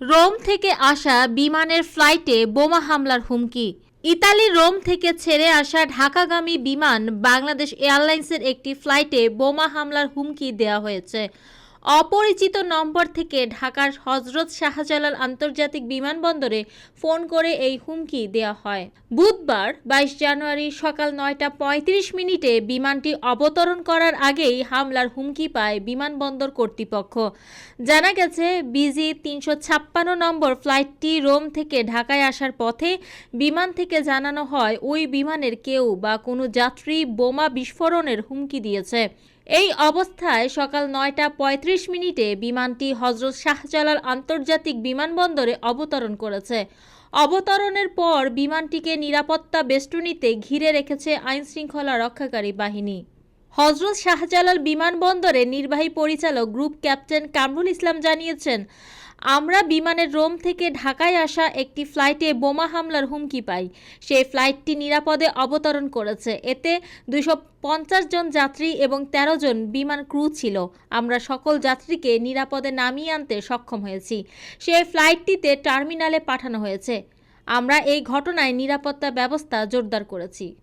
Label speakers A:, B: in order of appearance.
A: Rome থেকে আসা বিমানের ফ্লাইটে বোমা হামলার হুমকি। ইতালি রোম থেকে ছেড়ে আসা ঢাকাগামী বিমান বাংলাদেশ এয়ারলাইন্সের একটি ফ্লাইটে বোমা হামলার হুমকি দেওয়া হয়েছে। অপরিচিত নম্বর থেকে ঢাকার হজরত শাহজালাল আন্তর্জাতিক বিমানবন্দরে ফোন করে এই হুমকি দেওয়া হয়। বুধবার বাইশ জানুয়ারি সকাল নয়টা পঁয়ত্রিশ মিনিটে বিমানটি অবতরণ করার আগেই হামলার হুমকি পায় বিমানবন্দর কর্তৃপক্ষ। জানা গেছে, বিজি তিনশো ছাপ্পান্ন নম্বর ফ্লাইটটি রোম থেকে ঢাকায় আসার পথে বিমান থেকে জানানো হয়, ওই বিমানের কেউ বা কোনো যাত্রী বোমা বিস্ফোরণের হুমকি দিয়েছে। এই অবস্থায় সকাল নয়টা পঁয়ত্রিশ মিনিটে বিমানটি হজরত শাহজালাল আন্তর্জাতিক বিমানবন্দরে অবতরণ করেছে। অবতরণের পর বিমানটিকে নিরাপত্তা বেষ্টনীতে ঘিরে রেখেছে আইনশৃঙ্খলা রক্ষাকারী বাহিনী। হজরত শাহজালাল বিমানবন্দরে নির্বাহী পরিচালক গ্রুপ ক্যাপ্টেন কামরুল ইসলাম জানিয়েছেন আমরা বিমানের রোম থেকে ঢাকায় আসা একটি ফ্লাইটে বোমা হামলার হুমকি পাই। সেই ফ্লাইটটি নিরাপদে অবতরণ করেছে। এতে দুইশো পঞ্চাশ জন যাত্রী এবং ১৩ জন বিমান ক্রু ছিল। আমরা সকল যাত্রীকে নিরাপদে নামিয়ে আনতে সক্ষম হয়েছি। সেই ফ্লাইটটিতে টার্মিনালে পাঠানো হয়েছে। আমরা এই ঘটনায় নিরাপত্তা ব্যবস্থা জোরদার করেছি।